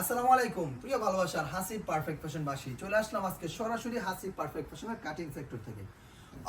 আসসালামু আলাইকুম, প্রিয় ভালোবাসার হাসি পারফেক্ট ফ্যাশন বাসী চলে আসলাম আজকে সরাসরি হাসি পারফেক্ট ফ্যাশনের কাটিং সেক্টর থেকে।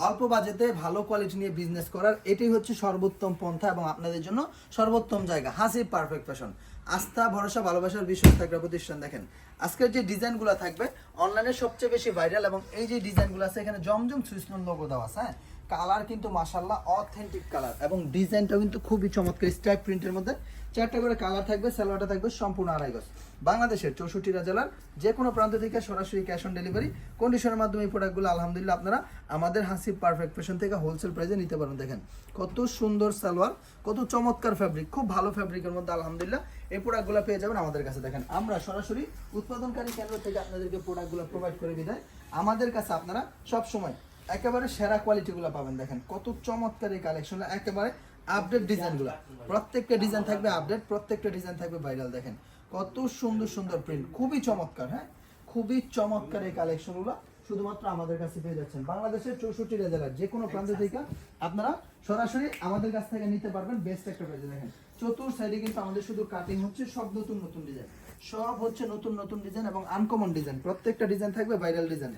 অল্প বাজেটে ভালো কোয়ালিটি নিয়ে বিজনেস করার এটাই হচ্ছে সর্বোত্তম পন্থা এবং আপনাদের জন্য সর্বোত্তম জায়গা হাসি পারফেক্ট ফ্যাশন আস্থা, ভরসা, ভালোবাসার বিশ্বাস থাকবে প্রতিষ্ঠান, দেখেন। আজকের যে ডিজাইনগুলো থাকবে অনলাইনে সবচেয়ে বেশি ভাইরাল এবং এই যে ডিজাইনগুলো আছে, এখানে জমজম সুইসলন লোগো দেওয়া আছে হ্যাঁ? কালার কিন্তু মাশাল্লাহ অথেন্টিক কালার এবং ডিজাইনটাও কিন্তু খুবই চমৎকার স্ট্রাইপ প্রিন্টের মধ্যে। চারটা করে কালার থাকবে, সালোয়ারটা থাকবে সম্পূর্ণ আড়াই গজ। বাংলাদেশের চৌষট্টিটা জেলার যে কোনো প্রান্ত থেকে সরাসরি ক্যাশ অন ডেলিভারি কন্ডিশনের মাধ্যমে এই প্রোডাক্টগুলো আলহামদুলিল্লাহ আপনারা আমাদের হাসি পারফেক্ট ফ্যাশন থেকে হোলসেল প্রাইসে নিতে পারেন। দেখেন, কত সুন্দর সালোয়ার, কত চমৎকার ফ্যাব্রিক খুব ভালো ফ্যাব্রিকের মধ্যে, আলহামদুলিল্লাহ এই প্রোডাক্টগুলো পেয়ে যাবেন আমাদের কাছে। দেখেন, আমরা সরাসরি উৎপাদনকারী কেন্দ্র থেকে আপনাদেরকে প্রোডাক্টগুলো প্রোভাইড করে বিদায়। আমাদের কাছে আপনারা সব সময় একেবারে সেরা কোয়ালিটিগুলো পাবেন দেখেন। কত চমৎকার এই কালেকশন একেবারে আপডেট ডিজাইনগুলো প্রত্যেকটা ডিজাইন থাকবে আপডেট প্রত্যেকটা ডিজাইন থাকবে ভাইরাল দেখেন। কত সুন্দর সুন্দর প্রিন্ট খুবই চমৎকার হ্যাঁ? খুবই চমৎকার এই কালেকশনগুলো শুধুমাত্র আমাদের কাছে পেয়ে যাচ্ছেন। বাংলাদেশের চৌষট্টি জেলার যে কোনো প্রান্ত থেকে আপনারা সরাসরি আমাদের কাছ থেকে নিতে পারবেন বেস্ট একটা প্রাইজে দেখেন। চতুর সাইডে কিন্তু আমাদের শুধু কাটিং হচ্ছে সব নতুন নতুন ডিজাইন সব হচ্ছে নতুন নতুন ডিজাইন এবং আনকমন ডিজাইন প্রত্যেকটা ডিজাইন থাকবে ভাইরাল ডিজাইন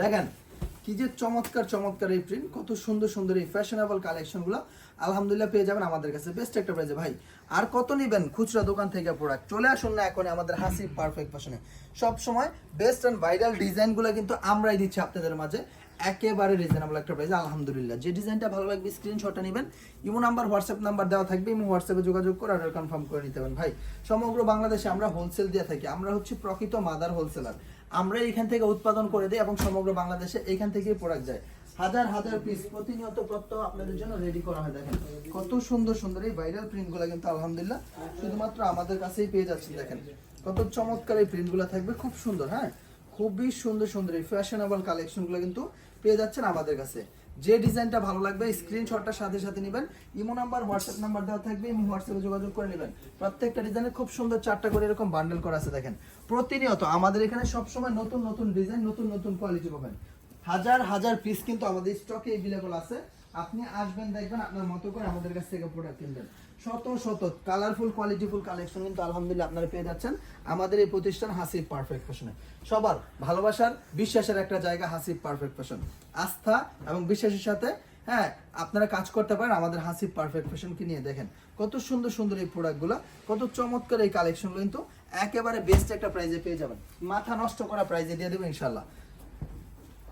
দেখেন কি যে চমৎকার চমৎকার এই প্রিন্ট কত সুন্দর সুন্দর এই ফ্যাশনেবল কালেকশনগুলো আলহামদুলিল্লাহ পেয়ে যাবেন আমাদের কাছে। বেস্ট একটা প্রাইজে ভাই, আর কত নেবেন খুচরা দোকান থেকে প্রোডাক্ট চলে আসুন না এখন আমাদের হাসি পারফেক্ট ফ্যাশনে সব সময় বেস্ট অ্যান্ড ভাইরাল ডিজাইনগুলো কিন্তু আমরাই দিচ্ছি আপনাদের মাঝে। একেবারে রিজনেবল একটা প্রাইস আলহামদুলিল্লাহ। যে ডিজাইনটা ভালো লাগবে স্ক্রিনশটটা নেবেন। ইমো নাম্বার হোয়াটসঅ্যাপ নাম্বার দেওয়া থাকবে। ইমো হোয়াটসঅ্যাপে যোগাযোগ করে অর্ডার কনফার্ম করে নিতে পারেন। ভাই, সমগ্র বাংলাদেশে আমরা হোলসেল দিয়ে থাকি। আমরা হচ্ছে প্রকৃত মাদার হোলসেলার আমরা এখান থেকে উৎপাদন করে দিই এবং সমগ্র বাংলাদেশে এখান থেকেই প্রোডাক্ট যায়। হাজার হাজার পিস প্রতিনিয়ত প্রত্যহ আপনাদের জন্য রেডি করা হয়, দেখেন। কত সুন্দর সুন্দর এই ভাইরাল প্রিন্টগুলো কিন্তু আলহামদুলিল্লাহ শুধুমাত্র আমাদের কাছেই পেয়ে যাচ্ছেন, দেখেন। কত চমৎকার এই প্রিন্টগুলো থাকবে, খুব সুন্দর হ্যাঁ? খুবই সুন্দর সুন্দর এই ফ্যাশনেবল কালেকশনগুলো কিন্তু পেয়ে যাচ্ছেন আমাদের কাছে। যে ডিজাইনটা ভালো লাগবে স্ক্রিনশটটা সাথে সাথে নেবেন। ইমো নাম্বার হোয়াটসঅ্যাপ নাম্বার দেওয়া থাকবে ইমো হোয়াটসঅ্যাপে যোগাযোগ করে নেবেন। প্রত্যেকটা ডিজাইনে খুব সুন্দর চারটা করে এরকম বান্ডেল করা আছে, দেখেন। প্রতিনিয়ত আমাদের এখানে সবসময় নতুন নতুন ডিজাইন, নতুন নতুন কোয়ালিটি পাবেন। হাজার হাজার পিস কিন্তু আমাদের স্টকে এভেলেবল আছে। আপনি আসবেন, দেখবেন আপনার মতো করে আমাদের কাছ থেকে প্রোডাক্ট কিনবেন। শত শত কালারফুল কোয়ালিটিফুল কালেকশন কিন্তু আলহামদুলিল্লাহ আপনারা পেয়ে যাচ্ছেন। আমাদের এই প্রতিষ্ঠান হাসিব পারফেক্ট ফ্যাশনে সবার ভালোবাসার, বিশ্বাসের একটা জায়গা হাসিব পারফেক্ট ফ্যাশন আস্থা এবং বিশ্বাসের সাথে হ্যাঁ আপনারা কাজ করতে পারেন আমাদের হাসিব পারফেক্ট ফ্যাশনকে নিয়ে। দেখেন, কত সুন্দর সুন্দর এই প্রোডাক্টগুলো কত চমৎকার এই কালেকশনগুলো কিন্তু একেবারে বেস্ট একটা প্রাইজে পেয়ে যাবেন। মাথা নষ্ট করা প্রাইজে দিয়ে দেবো ইনশাল্লাহ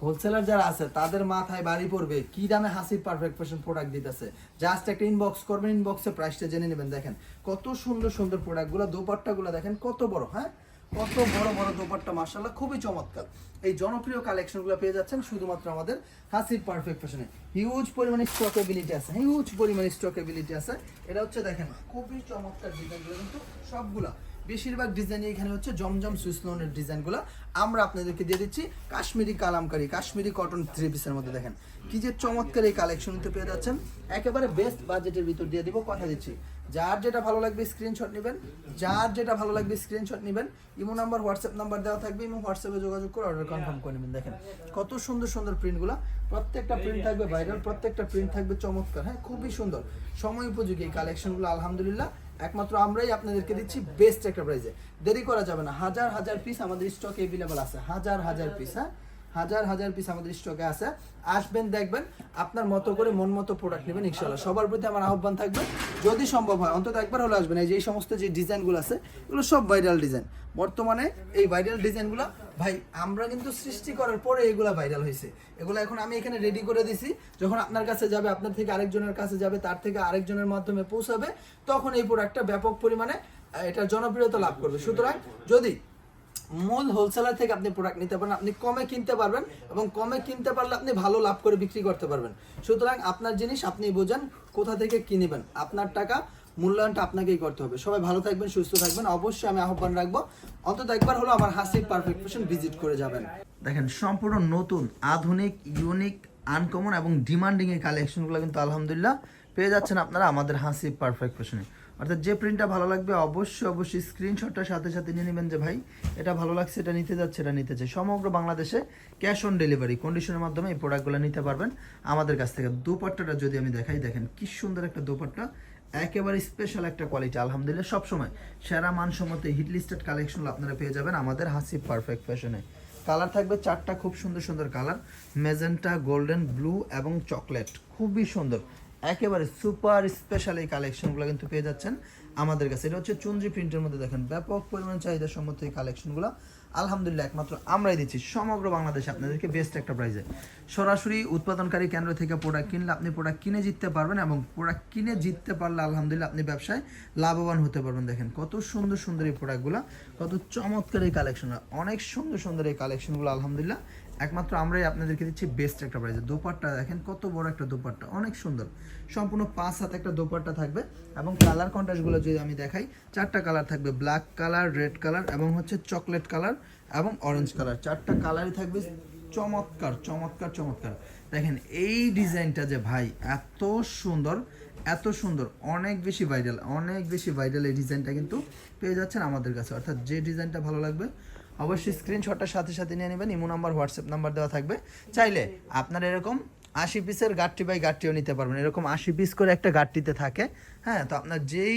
হোলসেলার যারা আছে, তাদের মাথায় বাড়ি পড়বে। কি দামে হাসির পারফেক্ট ফ্যাশন প্রোডাক্ট দিতেছে? জাস্ট একটা ইনবক্স করবেন ইনবক্সে প্রাইসটা জেনে নেবেন। দেখেন, কত সুন্দর সুন্দর প্রোডাক্টগুলো দোপাট্টাগুলো দেখেন, কত বড় হ্যাঁ? কত বড় বড় দোপাট্টা মার্শাল্লাহ খুবই চমৎকার। এই জনপ্রিয় কালেকশনগুলো পেয়ে যাচ্ছেন শুধুমাত্র আমাদের হাসির পারফেক্ট ফ্যাশনে হিউজ পরিমাণে স্টক এবিলিটি আছে হিউজ পরিমাণে স্টক এবিলিটি আছে। এটা হচ্ছে, দেখেন, খুবই চমৎকার ডিজাইনগুলো কিন্তু সবগুলা। বেশিরভাগ ডিজাইন এখানে হচ্ছে জমজম সুইসলোনের ডিজাইনগুলো আমরা আপনাদেরকে দিয়ে দিচ্ছি কাশ্মীরি কালামকারি, কাশ্মীরি কটন থ্রি পিসের মধ্যে দেখেন। কি যে চমৎকার এই কালেকশনতে পেয়ে যাচ্ছেন। একেবারে বেস্ট বাজেটের ভিতর দিয়ে দিব কথা দিচ্ছি। যার যেটা ভালো লাগবে স্ক্রিনশট নেবেন। যার যেটা ভালো লাগবে স্ক্রিনশট নেবেন। ইমো নাম্বার, হোয়াটসঅ্যাপ নাম্বার দেওয়া থাকবে। ইমো হোয়াটসঅ্যাপে যোগাযোগ করে অর্ডার কনফার্ম করে নেবেন। দেখেন, কত সুন্দর সুন্দর প্রিন্টগুলো প্রত্যেকটা প্রিন্ট থাকবে ভাইরাল প্রত্যেকটা প্রিন্ট থাকবে চমৎকার। হ্যাঁ খুবই সুন্দর। সময় উপযোগী এই কালেকশনগুলো আলহামদুলিল্লাহ। একমাত্র আমরাই আপনাদেরকে দিচ্ছি বেস্ট একটা প্রাইজে দেরি করা যাবে না। হাজার হাজার পিস আমাদের স্টকে অ্যাভেলেবল আছে। হাজার হাজার পিস হ্যাঁ? হাজার হাজার পিস আমাদের স্টকে আছে। আসবেন, দেখবেন, আপনার মতো করে মন মতো প্রোডাক্ট নেবেন ইনশাল্লাহ সবার প্রতি আমার আহ্বান থাকবে, যদি সম্ভব হয়, অন্তত একবার হলে আসবেন। এই যে এই সমস্ত যে ডিজাইনগুলো আছে, এগুলো সব ভাইরাল ডিজাইন বর্তমানে এই ভাইরাল ডিজাইনগুলো ভাই, আমরা কিন্তু সৃষ্টি করার পরে এগুলো ভাইরাল হয়েছে এগুলো এখন আমি এখানে রেডি করে দিছি। যখন আপনার কাছে যাবে, আপনার থেকে আরেকজনের কাছে যাবে, তার থেকে আরেকজনের মাধ্যমে পৌঁছাবে, তখন এই প্রোডাক্টটা ব্যাপক পরিমাণে এটা জনপ্রিয়তা লাভ করবে। সুতরাং যদি মূল হোলসেলার থেকে আপনি প্রোডাক্ট নিতে পারেন আপনি কমে কিনতে পারবেন এবং কমে কিনতে পারলে আপনি ভালো লাভ করে বিক্রি করতে পারবেন। সুতরাং আপনার জিনিস আপনি বোঝেন কোথা থেকে কিনবেন, আপনার টাকা মূল্যায়নটা আপনাকেই করতে হবে। সবাই ভালো থাকবেন, সুস্থ থাকবেন, অবশ্যই আমি আহ্বান রাখব, অন্তত একবার হলো আমার হাসি পারফেক্ট ফ্যাশন ভিজিট করে যাবেন। দেখেন, সম্পূর্ণ নতুন, আধুনিক ইউনিক আনকমন এবং ডিমান্ডিং এই কালেকশনগুলো কিন্তু আলহামদুলিল্লাহ পেয়ে যাচ্ছেন আপনারা আমাদের হাসি পারফেক্ট ফ্যাশনে অর্থাৎ যে প্রিন্টটা ভালো লাগবে, অবশ্যই অবশ্যই স্ক্রিনশটটার সাথে সাথে নিয়ে নেবেন যে, ভাই, এটা ভালো লাগছে, এটা নিতে যাচ্ছে, এটা নিতে চাই। সমগ্র বাংলাদেশে ক্যাশ অন ডেলিভারি কন্ডিশনের মাধ্যমে এই প্রোডাক্টগুলো নিতে পারবেন। আমাদের কাছ থেকে দোপাট্টাটা যদি আমি দেখাই, দেখেন কি সুন্দর একটা দোপাট্টা। একেবারে স্পেশাল একটা কোয়ালিটি আলহামদুলিল্লাহ, সবসময়। সেরা, মানসম্মত হিট লিস্টেড কালেকশন আপনারা পেয়ে যাবেন আমাদের হাসি পারফেক্ট ফ্যাশনে কালার থাকবে চারটা খুব সুন্দর সুন্দর কালার মেজেন্টা গোল্ডেন ব্লু এবং চকলেট খুবই সুন্দর। একেবারে সুপার স্পেশাল এই কালেকশনগুলো কিন্তু পেয়ে যাচ্ছেন আমাদের কাছে। এটা হচ্ছে চুনজি প্রিন্টের মধ্যে দেখেন, ব্যাপক পরিমাণ চাহিদা সম্মত এই কালেকশনগুলো। আলহামদুলিল্লাহ, একমাত্র আমরাই দিচ্ছি সমগ্র বাংলাদেশে আপনাদেরকে বেস্ট একটা প্রাইজে সরাসরি উৎপাদনকারী কেন্দ্র থেকে প্রোডাক্ট কিনলে আপনি প্রোডাক্ট কিনে জিততে পারবেন এবং প্রোডাক্ট কিনে জিততে পারলে আলহামদুলিল্লাহ আপনি ব্যবসায় লাভবান হতে পারবেন। দেখেন কত সুন্দর সুন্দর এই প্রোডাক্টগুলো কত চমৎকার এই কালেকশন অনেক সুন্দর সুন্দর এই কালেকশনগুলো আলহামদুলিল্লাহ একমাত্র আমরাই আপনাদেরকে দিচ্ছি বেস্ট একটা প্রাইজে দোপাট্টা। দেখেন কত বড় একটা দোপাট্টা, অনেক সুন্দর। সম্পূর্ণ পাঁচ হাতে একটা দোপাট্টা থাকবে এবং কালার কন্ট্রাস্টগুলো যদি আমি দেখাই, চারটা কালার থাকবে ব্ল্যাক কালার রেড কালার এবং হচ্ছে চকলেট কালার এবং অরেঞ্জ কালার চারটা কালারই থাকবে চমৎকার চমৎকার চমৎকার। দেখেন এই ডিজাইনটা যে ভাই, এত সুন্দর এত সুন্দর, অনেক বেশি ভাইরাল অনেক বেশি ভাইরাল এই ডিজাইনটা কিন্তু পেয়ে যাচ্ছেন আমাদের কাছে। অর্থাৎ যে ডিজাইনটা ভালো লাগবে অবশ্যই স্ক্রিনশটটার সাথে সাথে নিয়ে নেবেন, ইমো নাম্বার হোয়াটসঅ্যাপ নাম্বার দেওয়া থাকবে। চাইলে আপনার এরকম আশি পিসের গাঠটি বাই গাঠটিও নিতে পারবেন। এরকম আশি পিস করে একটা গাঠটিতে থাকে হ্যাঁ? তো আপনার যেই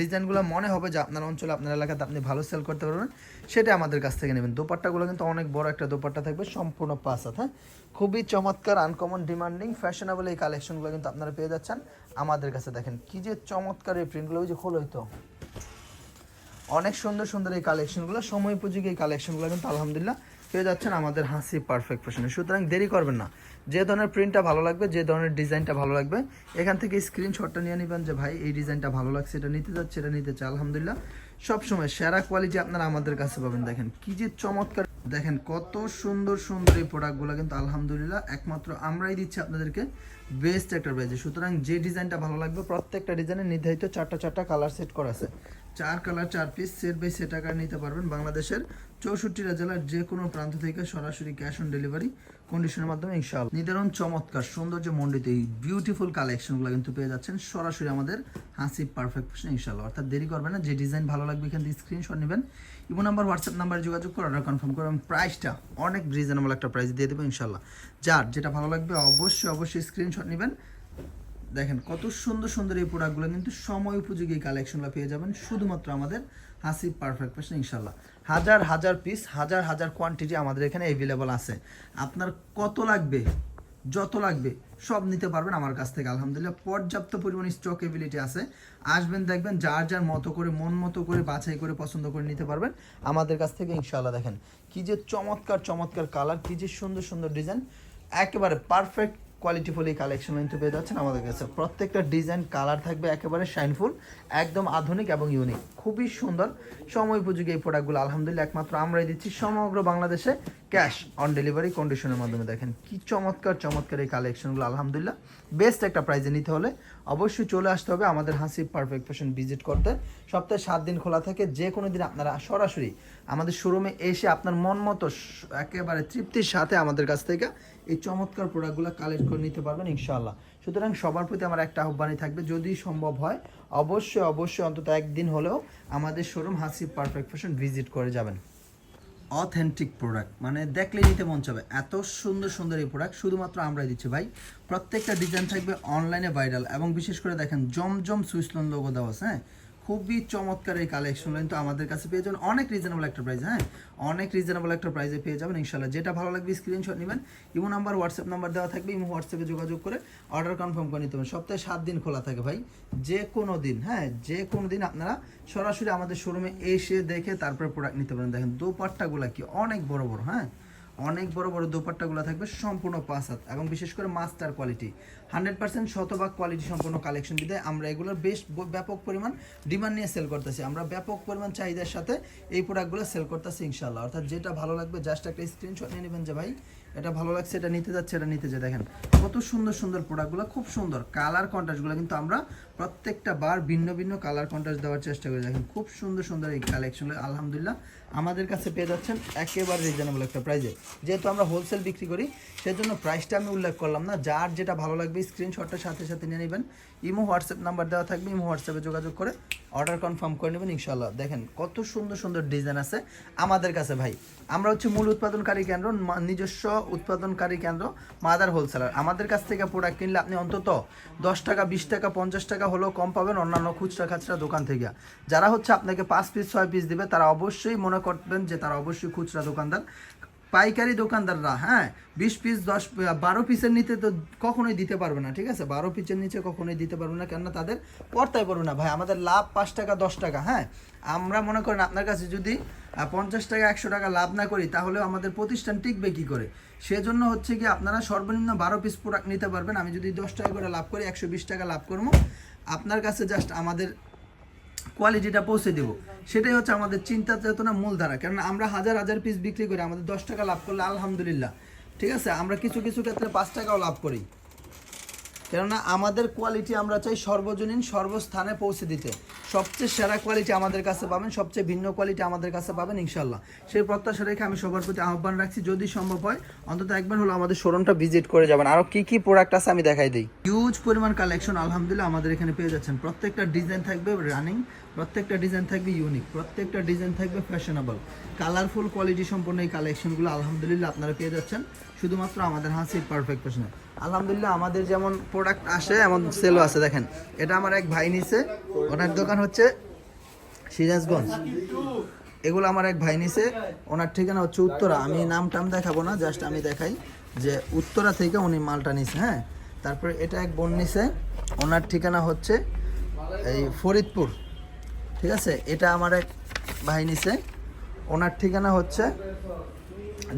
ডিজাইনগুলো মনে হবে যে আপনার অঞ্চলে, আপনার এলাকাতে আপনি ভালো সেল করতে পারবেন, সেটা আমাদের কাছ থেকে নেবেন। দোপাট্টাগুলো কিন্তু অনেক বড় একটা দোপাট্টা থাকবে, সম্পূর্ণ পাঁচ হাত হ্যাঁ? খুবই চমৎকার আনকমন ডিমান্ডিং ফ্যাশনেবল এই কালেকশনগুলো কিন্তু আপনারা পেয়ে যাচ্ছেন। আমাদের কাছে দেখেন, কি যে চমৎকার এই প্রিন্টগুলো যে খোলোই তো। অনেক সুন্দর সুন্দর এই কালেকশনগুলো সময় উপযোগী এই কালেকশনগুলো কিন্তু আলহামদুলিল্লাহ পেয়ে যাচ্ছেন আমাদের হাসি পারফেক্ট ফ্যাশনে সুতরাং দেরি করবেন না। যে ধরনের প্রিন্টটা ভালো লাগবে, যে ধরনের ডিজাইনটা ভালো লাগবে, এখান থেকে স্ক্রিনশটটা নিয়ে নেবেন যে, ভাই, এই ডিজাইনটা ভালো লাগছে, এটা নিতে যাচ্ছে, এটা নিতে চাই আলহামদুলিল্লাহ, সবসময় সেরা কোয়ালিটি আপনারা আমাদের কাছে পাবেন। দেখেন কি যে চমৎকার, দেখেন কত সুন্দর সুন্দর এই প্রোডাক্টগুলো কিন্তু আলহামদুলিল্লাহ একমাত্র আমরাই দিচ্ছি আপনাদেরকে বেস্ট একটা প্রাইজে সুতরাং যে ডিজাইনটা ভালো লাগবে, প্রত্যেকটা ডিজাইনের নির্ধারিত চারটা চারটা কালার সেট করা আছে। চার কালার চার পিস সেট বাই সেট আকার নিতে পারবেন বাংলাদেশের চৌষট্টিটা জেলার যে কোনো প্রান্ত থেকে সরাসরি ক্যাশ অন ডেলিভারি কন্ডিশনের মাধ্যমে ইনশাআল্লাহ। নিদারুণ চমৎকার সৌন্দর্য মণ্ডিত এই বিউটিফুল কালেকশনগুলো কিন্তু পেয়ে যাচ্ছেন সরাসরি আমাদের হাসি পারফেক্ট ফ্যাশন ইনশাআল্লাহ। অর্থাৎ দেরি করবেন না, যে ডিজাইন ভালো লাগবে এখান থেকে স্ক্রিনশট নেবেন। ইমো নাম্বার হোয়াটসঅ্যাপ নাম্বারে যোগাযোগ করে অর্ডার কনফার্ম করবেন প্রাইসটা অনেক রিজনেবল একটা প্রাইস দিয়ে দেবো ইনশাল্লাহ যার যেটা ভালো লাগবে অবশ্যই অবশ্যই স্ক্রিনশট নেবেন। দেখেন, কত সুন্দর সুন্দর এই প্রোডাক্টগুলো কিন্তু সময় উপযোগী কালেকশনগুলো পেয়ে যাবেন। শুধুমাত্র আমাদের হাসি পারফেক্ট ফ্যাশন ইনশাল্লাহ হাজার হাজার পিস হাজার হাজার কোয়ান্টিটি আমাদের এখানে অ্যাভেলেবল আছে। আপনার কত লাগবে, যত লাগবে, সব নিতে পারবেন আমার কাছ থেকে। আলহামদুলিল্লাহ, পর্যাপ্ত পরিমাণ স্টক এবিলিটি আছে। আসবেন, দেখবেন যার যার মতো করে, মন মতো করে, বাছাই করে, পছন্দ করে নিতে পারবেন। আমাদের কাছ থেকে ইনশাল্লাহ দেখেন, কি যে চমৎকার চমৎকার কালার কি যে সুন্দর সুন্দর ডিজাইন একেবারে পারফেক্ট কোয়ালিটিফুল এই কালেকশন কিন্তু পেয়ে যাচ্ছেন আমাদের কাছে। প্রত্যেকটা ডিজাইন কালার থাকবে একেবারে শাইনফুল একদম আধুনিক এবং ইউনিক খুবই সুন্দর সময় উপযোগী এই প্রোডাক্টগুলো আলহামদুলিল্লাহ, একমাত্র আমরাই দিচ্ছি সমগ্র বাংলাদেশে ক্যাশ অন ডেলিভারি কন্ডিশনের মাধ্যমে। দেখেন কি চমৎকার চমৎকার এই কালেকশনগুলো আলহামদুলিল্লাহ বেস্ট একটা প্রাইজে নিতে হলে অবশ্যই চলে আসতে হবে আমাদের হাসি পারফেক্ট ফ্যাশন ভিজিট করতে। সপ্তাহে সাত দিন খোলা থাকে, যে কোনো দিন আপনারা সরাসরি আমাদের শোরুমে এসে আপনার মন মতো একেবারে তৃপ্তির সাথে আমাদের কাছ থেকে এই চমৎকার প্রোডাক্টগুলো কালেক্ট করে নিতে পারবেন, ইনশাআল্লাহ। সুতরাং সবার প্রতি আমার একটা আহ্বানই থাকবে, যদি সম্ভব হয়, অবশ্যই অবশ্যই অন্তত একদিন হলেও আমাদের শোরুম হাসি পারফেক্ট ফ্যাশন ভিজিট করে যাবেন। অথেন্টিক প্রোডাক্ট মানে দেখলে নিতে মন চাবে। এত সুন্দর সুন্দর এই প্রোডাক্ট শুধুমাত্র আমরাই দিচ্ছি ভাই। প্রত্যেকটা ডিজাইন থাকবে অনলাইনে ভাইরাল এবং বিশেষ করে দেখেন, জমজম সুইসলন লোগো দেওয়া আছে হ্যাঁ? খুবই চমৎকার এই কালেকশন কিন্তু আমাদের কাছে পেয়ে যাবেন অনেক রিজনেবল একটা প্রাইস হ্যাঁ? অনেক রিজনেবল একটা প্রাইসে পেয়ে যাবেন ইনশাল্লাহ যেটা ভালো লাগবে স্ক্রিনশট নেবেন। ইমো নাম্বার হোয়াটসঅ্যাপ নাম্বার দেওয়া থাকবে, ইমো হোয়াটসঅ্যাপে যোগাযোগ করে অর্ডার কনফার্ম করে নিতে হবে সপ্তাহে সাত দিন খোলা থাকে ভাই। যে কোনো দিন হ্যাঁ? যে কোনো দিন আপনারা সরাসরি আমাদের শোরুমে এসে দেখে তারপরে প্রোডাক্ট নিতে পারেন। দেখেন, দোপাট্টাগুলো কি অনেক বড় বড় হ্যাঁ? অনেক বড় বড় দোপাট্টাগুলো থাকবে সম্পূর্ণ পাঁচ হাত। এবং বিশেষ করে মাস্টার কোয়ালিটি হান্ড্রেড পার্সেন্ট শতভাগ কোয়ালিটি সম্পূর্ণ কালেকশন বিদায় আমরা এগুলোর বেশ ব্যাপক পরিমাণ ডিমান্ড নিয়ে সেল করতেছি। আমরা ব্যাপক পরিমাণ চাহিদার সাথে এই প্রোডাক্টগুলো সেল করতেছি ইনশাল্লাহ অর্থাৎ যেটা ভালো লাগবে জাস্ট একটা স্ক্রিনশট নিয়ে নেবেন যে, ভাই, এটা ভালো লাগছে, এটা নিতে যাচ্ছে, এটা নিতে যে। দেখেন, কত সুন্দর সুন্দর প্রোডাক্টগুলো খুব সুন্দর। কালার কন্ট্রাস্টগুলো কিন্তু আমরা প্রত্যেকটা বার ভিন্ন ভিন্ন কালার কন্ট্রাস্ট দেওয়ার চেষ্টা করি। দেখেন, খুব সুন্দর সুন্দর এই কালেকশন আলহামদুলিল্লাহ। আমাদের কাছে পেয়ে যাচ্ছেন একেবারে রিজনেবল একটা প্রাইজে যেহেতু আমরা হোলসেল বিক্রি করি, সেজন্য প্রাইসটা আমি উল্লেখ করলাম না। যার যেটা ভালো লাগবে স্ক্রিনশটটা সাথে সাথে নিয়ে নেবেন। ইমো হোয়াটসঅ্যাপ নাম্বার দেওয়া থাকবে, ইমো হোয়াটসঅ্যাপে যোগাযোগ করে অর্ডার কনফার্ম করে নেবেন ইনশাল্লাহ দেখেন কত সুন্দর সুন্দর ডিজাইন আছে আমাদের কাছে ভাই। আমরা হচ্ছে মূল উৎপাদনকারী কেন্দ্র নিজস্ব উৎপাদনকারী কেন্দ্র মাদার হোলসেলার আমাদের কাছ থেকে প্রোডাক্ট কিনলে আপনি অন্তত দশ টাকা, বিশ টাকা, পঞ্চাশ টাকা হলেও কম পাবেন অন্যান্য খুচরা, খাচরা দোকান থেকে। যারা হচ্ছে আপনাকে পাঁচ পিস ছয় পিস দিবে, তারা অবশ্যই মনে করবেন যে তারা অবশ্যই খুচরা দোকানদার। পাইকারি দোকানদাররা হ্যাঁ? বিশ পিস দশ, বারো পিসের নিতে তো কখনোই দিতে পারবে না, ঠিক আছে? বারো পিসের নিচে কখনোই দিতে পারবে না, কেননা তাদের পড়তায় পড়বে না। ভাই, আমাদের লাভ পাঁচ টাকা, দশ টাকা হ্যাঁ? আমরা মনে করেন আপনার কাছে যদি পঞ্চাশ টাকা, একশো টাকা লাভ না করি তাহলে আমাদের প্রতিষ্ঠান টিকবে কী করে? সেজন্য হচ্ছে কি আপনারা সর্বনিম্ন বারো পিস প্রোডাক্ট নিতে পারবেন। আমি যদি দশ টাকা করে লাভ করি, একশো বিশ টাকা লাভ করব। আপনার কাছে জাস্ট আমাদের কোয়ালিটিটা পৌঁছে দেব। সেটাই হচ্ছে আমাদের চিন্তা চেতনা মূলধারা কারণ আমরা হাজার হাজার পিস বিক্রি করি, আমাদের দশ টাকা লাভ করলে আলহামদুলিল্লাহ। ঠিক আছে? আমরা কিছু কিছু ক্ষেত্রে পাঁচ টাকাও লাভ করি। কেননা আমাদের কোয়ালিটি আমরা চাই সর্বজনীন, সর্বস্থানে পৌঁছে দিতে। সবচেয়ে সেরা কোয়ালিটি আমাদের কাছে পাবেন, সবচেয়ে ভিন্ন কোয়ালিটি আমাদের কাছে পাবেন ইনশাল্লাহ সেই প্রত্যাশা রেখে আমি সবার প্রতি আহ্বান রাখছি, যদি সম্ভব হয়, অন্তত একবার হলো আমাদের শোরুমটা ভিজিট করে যাবেন। আরও কি কি প্রোডাক্ট আছে আমি দেখাই দিই। হিউজ পরিমাণ কালেকশন আলহামদুলিল্লাহ, আমাদের এখানে পেয়ে যাচ্ছেন। প্রত্যেকটা ডিজাইন থাকবে রানিং প্রত্যেকটা ডিজাইন থাকবে ইউনিক প্রত্যেকটা ডিজাইন থাকবে ফ্যাশনেবল কালারফুল কোয়ালিটি সম্পন্ন এই কালেকশনগুলো আলহামদুলিল্লাহ, আপনারা পেয়ে যাচ্ছেন। শুধুমাত্র আমাদের হাসির পারফেক্ট ফ্যাশনে আলহামদুলিল্লাহ, আমাদের যেমন প্রোডাক্ট আসে, এমন সেলও আছে, দেখেন। এটা আমার এক ভাই নিছে, ওনার দোকান হচ্ছে সিরাজগঞ্জ। এগুলো আমার এক ভাই নিছে, ওনার ঠিকানা হচ্ছে উত্তরা। আমি নাম টাম দেখাবো না জাস্ট আমি দেখাই যে উত্তরা থেকে উনি মালটা নিছে হ্যাঁ? তারপরে এটা এক বোন নিছে, ওনার ঠিকানা হচ্ছে এই ফরিদপুর। ঠিক আছে? এটা আমার এক ভাই নিছে, ওনার ঠিকানা হচ্ছে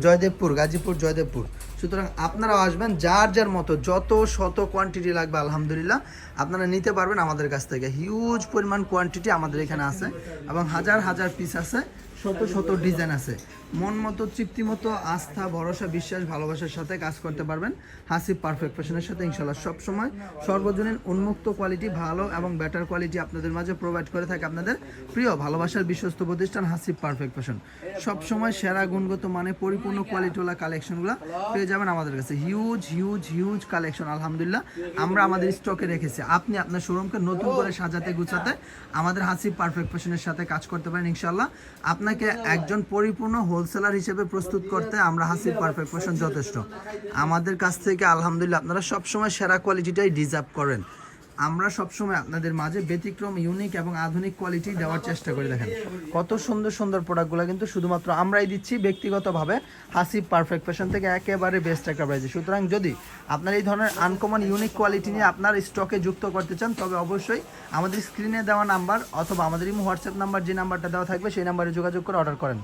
জয়দেবপুর, গাজীপুর, জয়দেবপুর। সুতরাং আপনারাও আসবেন, যার যার মতো, যত শত কোয়ান্টিটি লাগবে, আলহামদুলিল্লাহ, আপনারা নিতে পারবেন আমাদের কাছ থেকে। হিউজ পরিমাণ কোয়ান্টিটি আমাদের এখানে আছে এবং হাজার হাজার পিস আছে, শত শত ডিজাইন আছে। মন মতো, তৃপ্তি মতো, আস্থা, ভরসা, বিশ্বাস, ভালোবাসার সাথে কাজ করতে পারবেন। হাসিব পারফেক্ট ফ্যাশনের সাথে ইনশাল্লাহ সবসময় সর্বজনীন উন্মুক্ত কোয়ালিটি ভালো এবং বেটার কোয়ালিটি আপনাদের মাঝে প্রোভাইড করে থাকে আপনাদের প্রিয় ভালোবাসার বিশ্বস্ত প্রতিষ্ঠান হাসিব পারফেক্ট ফ্যাশন সবসময় সেরা, গুণগত মানে পরিপূর্ণ কোয়ালিটিওয়ালা কালেকশনগুলো পেয়ে যাবেন আমাদের কাছে। হিউজ হিউজ হিউজ কালেকশন আলহামদুলিল্লাহ। আমরা আমাদের স্টকে রেখেছি। আপনি আপনার শোরুমকে নতুন করে সাজাতে, গুছাতে আমাদের হাসিব পারফেক্ট ফ্যাশনের সাথে কাজ করতে পারেন ইনশাল্লাহ আপনাকে একজন পরিপূর্ণ হোলসেলার হিসেবে প্রস্তুত করতে আমরা হাসিব পারফেক্ট ফ্যাশন যথেষ্ট। আমাদের কাছ থেকে আলহামদুলিল্লাহ আপনারা সবসময় সেরা কোয়ালিটিটাই ডিজার্ভ করেন। আমরা সবসময় আপনাদের মাঝে ব্যতিক্রম ইউনিক এবং আধুনিক কোয়ালিটি দেওয়ার চেষ্টা করে দেখেন। কত সুন্দর সুন্দর প্রোডাক্টগুলো কিন্তু শুধুমাত্র আমরাই দিচ্ছি ব্যক্তিগতভাবে হাসিব পারফেক্ট ফ্যাশন থেকে একেবারে বেস্ট একটা প্রাইজে সুতরাং যদি আপনার এই ধরনের আনকমন ইউনিক কোয়ালিটি নিয়ে আপনার স্টকে যুক্ত করতে চান, তবে অবশ্যই আমাদের স্ক্রিনে দেওয়া নাম্বার অথবা আমাদের হোয়াটসঅ্যাপ নাম্বার যে নাম্বারটা দেওয়া থাকবে, সেই নাম্বারে যোগাযোগ করে অর্ডার করেন।